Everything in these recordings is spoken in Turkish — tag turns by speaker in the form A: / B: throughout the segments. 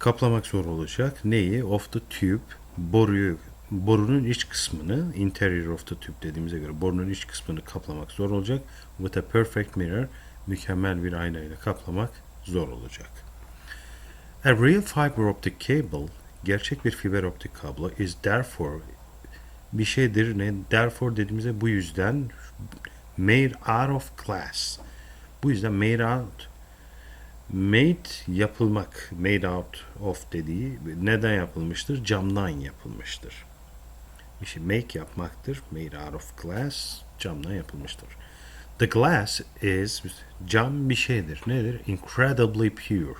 A: kaplamak zor olacak. Neyi? Of the tube, boruyu, borunun iç kısmını, interior of the tube dediğimize göre borunun iç kısmını kaplamak zor olacak. With a perfect mirror, mükemmel bir aynayla kaplamak zor olacak. A real fiber optic cable, gerçek bir fiber optik kablo is therefore bir şeydir. Ne? Therefore dediğimizde bu yüzden made out of glass. Bu yüzden made out made yapılmak made out of dediği neden yapılmıştır? Camdan yapılmıştır. Şey make yapmaktır. Made out of glass camdan yapılmıştır. The glass is cam bir şeydir. Nedir? Incredibly pure.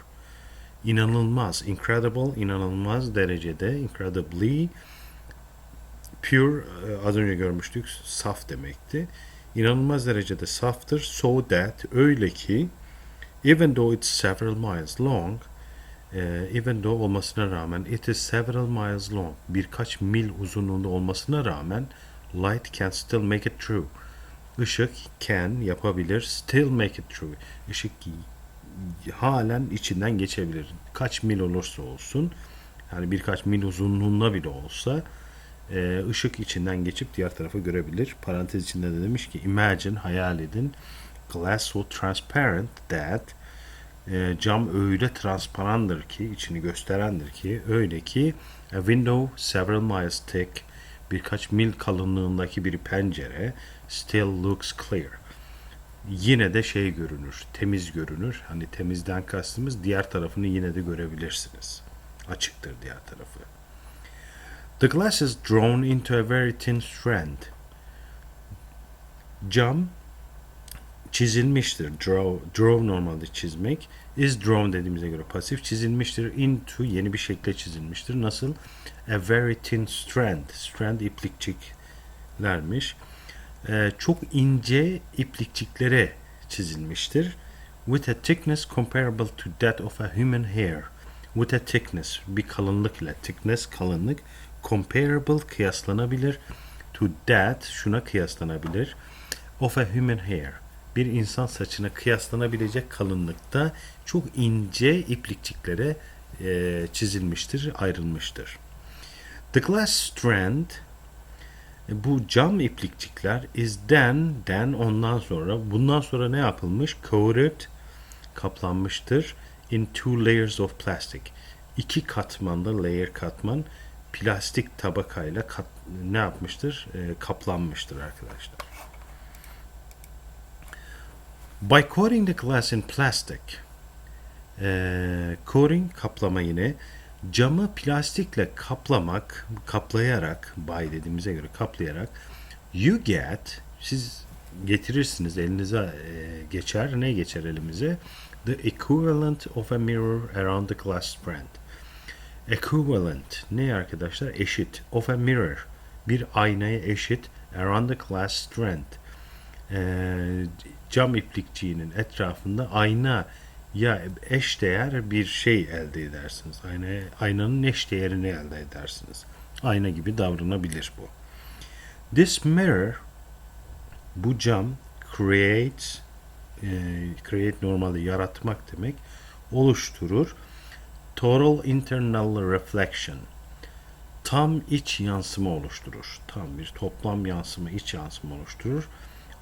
A: İnanılmaz. Incredible inanılmaz derecede. Incredibly pure e, az önce görmüştük saf demekti. İnanılmaz derecede saftır. So that öyle ki even though it's several miles long e, even though olmasına rağmen it is several miles long birkaç mil uzunluğunda olmasına rağmen light can still make it through. Işık can yapabilir still make it through. Işık halen içinden geçebilir. Kaç mil olursa olsun yani birkaç mil uzunluğunda bile olsa e, ışık içinden geçip diğer tarafı görebilir. Parantez içinde de demiş ki imagine hayal edin glass so transparent that e, cam öyle transparandır ki içini gösterendir ki öyle ki a window several miles thick birkaç mil kalınlığındaki bir pencere still looks clear. Yine de şey görünür, temiz görünür. Hani temizden kastımız diğer tarafını yine de görebilirsiniz. Açıktır diğer tarafı. The glass is drawn into a very thin strand. Cam çizilmiştir. Draw, draw normalde çizmek. Is drawn dediğimize göre pasif çizilmiştir. Into yeni bir şekle çizilmiştir. Nasıl? A very thin strand. Strand iplikçiklermiş. Ee, çok ince iplikçiklere çizilmiştir. With a thickness comparable to that of a human hair. With a thickness bir kalınlık ile thickness kalınlık comparable kıyaslanabilir to that şuna kıyaslanabilir of a human hair bir insan saçına kıyaslanabilecek kalınlıkta çok ince iplikçiklere e, çizilmiştir, ayrılmıştır. The glass strand e, bu cam iplikçikler is then, then ondan sonra, bundan sonra ne yapılmış? Coated, kaplanmıştır in two layers of plastic. İki katmanda, layer katman, plastik tabakayla kat, ne yapmıştır? E, kaplanmıştır arkadaşlar. By coating the glass in plastic, e, coating kaplama yine camı plastikle kaplamak, kaplayarak, by dediğimize göre kaplayarak, you get, siz getirirsiniz, elinize e, geçer, ne geçer elimize? The equivalent of a mirror around the glass strand. Equivalent ne arkadaşlar? Eşit. Of a mirror. Bir aynaya eşit. Around the glass strand. Ee, cam iplikçiğinin etrafında ayna ya eşdeğer bir şey elde edersiniz. Ayna, aynanın eş değerini elde edersiniz. Ayna gibi davranabilir bu. This mirror bu cam creates e, create normalde yaratmak demek oluşturur. Total internal reflection tam iç yansıma oluşturur. Tam bir toplam yansıma, iç yansıma oluşturur.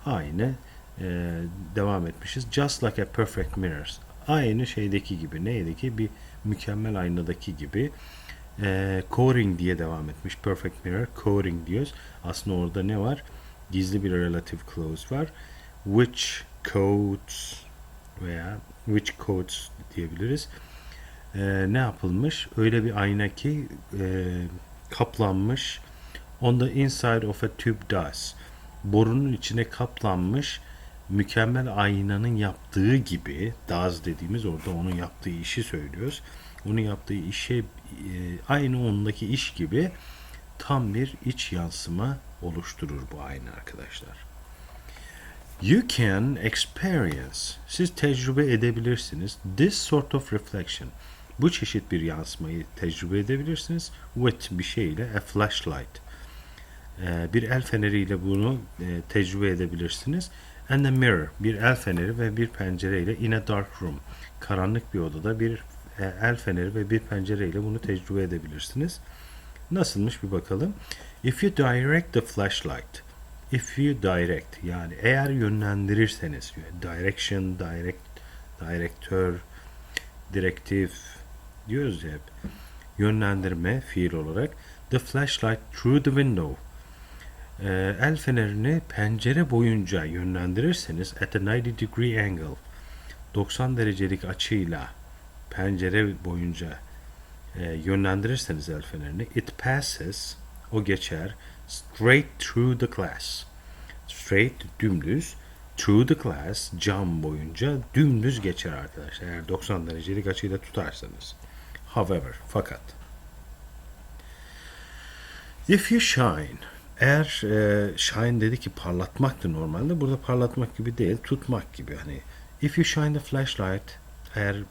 A: Aynı e, devam etmişiz. Just like a perfect mirror. Aynı şeydeki gibi. Neydi ki? Bir mükemmel aynadaki gibi. E, coring diye devam etmiş. Perfect mirror. Coring diyoruz. Aslında orada ne var? Gizli bir relative clause var. Which codes veya which codes diyebiliriz. E, ne yapılmış? Öyle bir ayna ki e, kaplanmış. On the inside of a tube does. Borunun içine kaplanmış mükemmel aynanın yaptığı gibi Daz dediğimiz orada onun yaptığı işi söylüyoruz. Onun yaptığı işe e, aynı ondaki iş gibi tam bir iç yansıma oluşturur bu ayna arkadaşlar. You can experience, siz tecrübe edebilirsiniz this sort of reflection. Bu çeşit bir yansımayı tecrübe edebilirsiniz with bir şeyle a flashlight. Ee, bir el feneriyle bunu e, tecrübe edebilirsiniz. And a mirror, bir el feneri ve bir pencereyle in a dark room, karanlık bir odada bir e, el feneri ve bir pencere ile bunu tecrübe edebilirsiniz. Nasılmış bir bakalım. If you direct the flashlight, if you direct yani eğer yönlendirirseniz, direction, direct, direktör, direktif diyoruz ya hep. Yönlendirme fiil olarak the flashlight through the window. Ee, el fenerini pencere boyunca yönlendirirseniz at a 90 degree angle 90 derecelik açıyla pencere boyunca e, yönlendirirseniz el fenerini it passes o geçer straight through the glass. Straight dümdüz through the glass cam boyunca dümdüz geçer arkadaşlar eğer 90 derecelik açıyla tutarsanız. However fakat if you shine eğer e, shine dedi ki parlatmaktı normalde burada parlatmak gibi değil tutmak gibi. Hani if you shine the flashlight eğer e,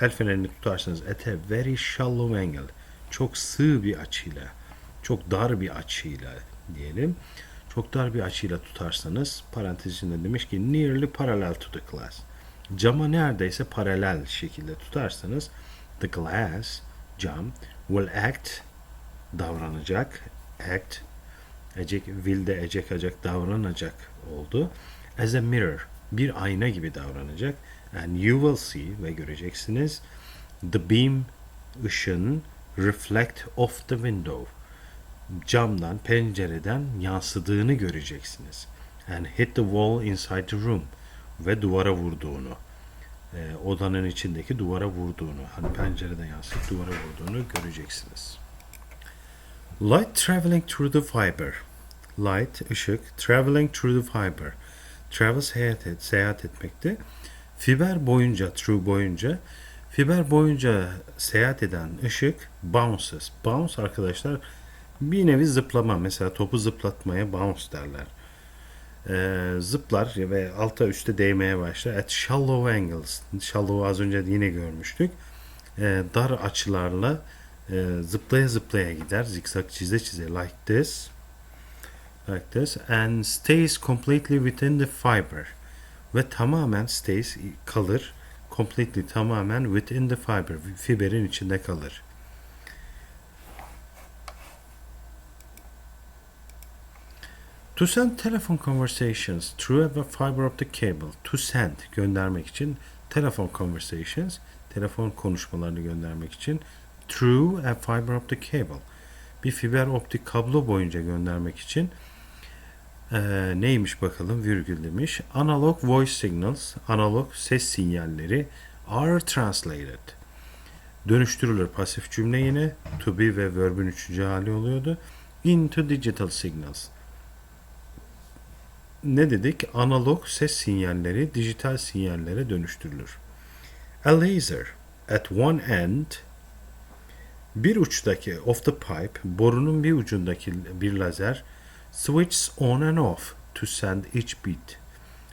A: el fenerini tutarsanız at a very shallow angle çok sığ bir açıyla çok dar bir açıyla diyelim çok dar bir açıyla tutarsanız parantez içinde demiş ki nearly parallel to the glass. Cama neredeyse paralel şekilde tutarsanız the glass cam will act davranacak act ecek will de ecek acak davranacak oldu. As a mirror bir ayna gibi davranacak. And you will see ve göreceksiniz. The beam ışın reflect off the window. Camdan pencereden yansıdığını göreceksiniz. And hit the wall inside the room ve duvara vurduğunu e, odanın içindeki duvara vurduğunu hani pencereden yansıyıp duvara vurduğunu göreceksiniz. Light traveling through the fiber. Light, ışık, traveling through the fiber. Travel seyahat, et, seyahat etmekte. Fiber boyunca, through boyunca, fiber boyunca seyahat eden ışık bounces. Bounce arkadaşlar bir nevi zıplama. Mesela topu zıplatmaya bounce derler. Ee, zıplar ve alta üste değmeye başlar. At shallow angles. Shallow az önce yine görmüştük. Ee, dar açılarla e, zıplaya zıplaya gider. Zikzak çize çize like this. Like this. And stays completely within the fiber. Ve tamamen stays kalır. Completely tamamen within the fiber. Fiberin içinde kalır. To send telephone conversations through a fiber optic cable. To send göndermek için telefon conversations telefon konuşmalarını göndermek için through a fiber optic cable. Bir fiber optik kablo boyunca göndermek için ee, neymiş bakalım virgül demiş. Analog voice signals analog ses sinyalleri are translated. Dönüştürülür pasif cümle yine. To be ve verb'ün üçüncü hali oluyordu. İnto digital signals. Ne dedik? Analog ses sinyalleri dijital sinyallere dönüştürülür. A laser at one end bir uçtaki of the pipe borunun bir ucundaki bir lazer switches on and off to send each beat.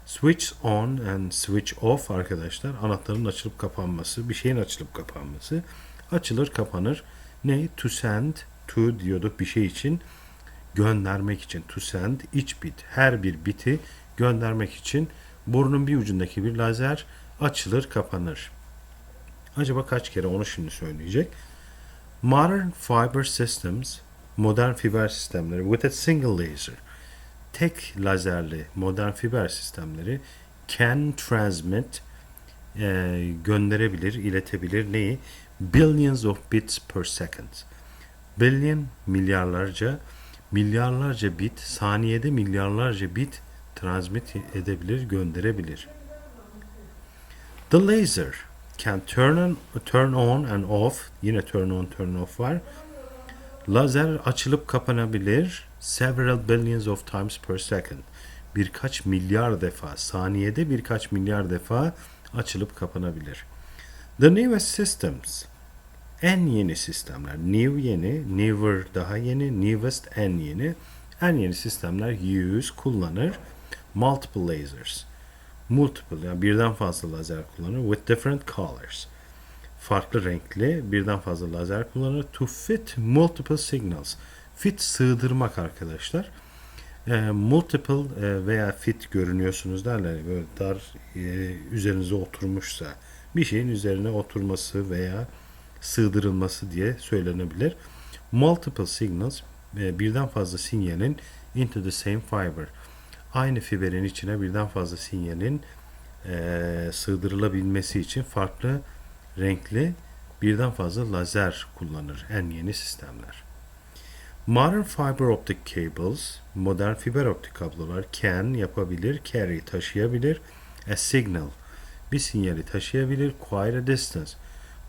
A: Switch on and switch off arkadaşlar anahtarın açılıp kapanması, bir şeyin açılıp kapanması. Açılır kapanır. Ne? To send to diyorduk bir şey için göndermek için to send each bit her bir biti göndermek için burnun bir ucundaki bir lazer açılır kapanır. Acaba kaç kere onu şimdi söyleyecek. Modern fiber systems modern fiber sistemleri with a single laser tek lazerli modern fiber sistemleri can transmit e, gönderebilir, iletebilir neyi? Billions of bits per second. Billion milyarlarca milyarlarca bit, saniyede milyarlarca bit transmit edebilir, gönderebilir. The laser can turn on, turn on and off, yine turn on, turn off var. Lazer açılıp kapanabilir several billions of times per second. Birkaç milyar defa, saniyede birkaç milyar defa açılıp kapanabilir. The newest systems en yeni sistemler. New yeni, newer daha yeni, newest en yeni. En yeni sistemler use kullanır multiple lasers. Multiple yani birden fazla lazer kullanır with different colors. Farklı renkli birden fazla lazer kullanır to fit multiple signals. Fit sığdırmak arkadaşlar. E, multiple e, veya fit görünüyorsunuz derler. Böyle dar e, üzerinize oturmuşsa bir şeyin üzerine oturması veya sığdırılması diye söylenebilir. Multiple signals e, birden fazla sinyalin into the same fiber. Aynı fiberin içine birden fazla sinyalin e, sığdırılabilmesi için farklı renkli birden fazla lazer kullanır en yeni sistemler. Modern fiber optic cables, modern fiber optik kablolar can yapabilir, carry taşıyabilir, a signal bir sinyali taşıyabilir, quite a distance.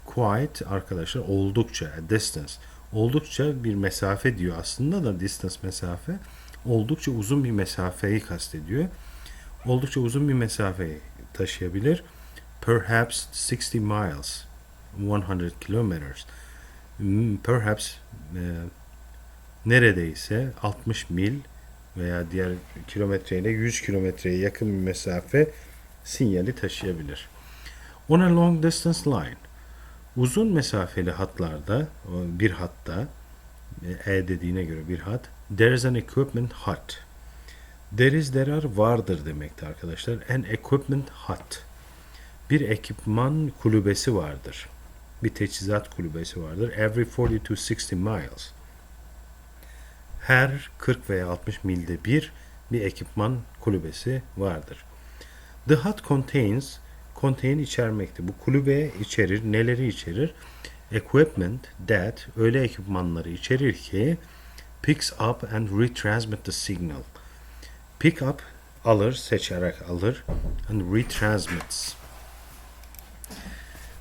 A: Quite arkadaşlar oldukça, a distance. Oldukça bir mesafe diyor aslında da distance mesafe. Oldukça uzun bir mesafeyi kastediyor. Oldukça uzun bir mesafeyi taşıyabilir. Perhaps 60 miles, 100 kilometers. Hmm, Perhaps e, neredeyse 60 mil veya diğer kilometreyle 100 kilometreye yakın bir mesafe sinyali taşıyabilir. On a long distance line uzun mesafeli hatlarda bir hatta E dediğine göre bir hat there is an equipment hut there is there are vardır demekti arkadaşlar. An equipment hut bir ekipman kulübesi vardır. Bir teçhizat kulübesi vardır. Every 40 to 60 miles her 40 veya 60 milde bir bir ekipman kulübesi vardır. The hut contains contain içermekte. Bu kulübe içerir. Neleri içerir? Equipment that öyle ekipmanları içerir ki picks up and retransmit the signal. Pick up alır, seçerek alır and retransmits.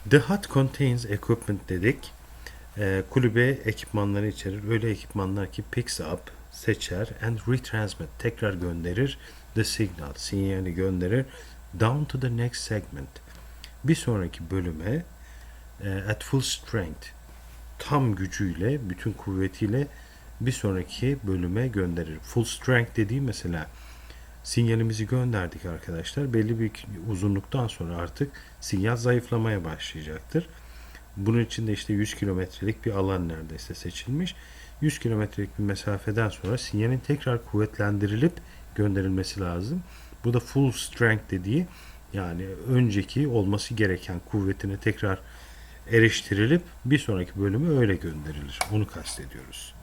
A: The hut contains equipment dedik. Ee, kulübe ekipmanları içerir. Öyle ekipmanlar ki picks up, seçer and retransmit, tekrar gönderir the signal, sinyali gönderir down to the next segment. Bir sonraki bölüme e, at full strength, tam gücüyle, bütün kuvvetiyle bir sonraki bölüme gönderir. Full strength dediği mesela sinyalimizi gönderdik arkadaşlar. Belli bir uzunluktan sonra artık sinyal zayıflamaya başlayacaktır. Bunun için de işte 100 kilometrelik bir alan neredeyse seçilmiş. 100 kilometrelik bir mesafeden sonra sinyalin tekrar kuvvetlendirilip gönderilmesi lazım. Bu da full strength dediği yani önceki olması gereken kuvvetine tekrar eriştirilip bir sonraki bölüme öyle gönderilir. Onu kastediyoruz.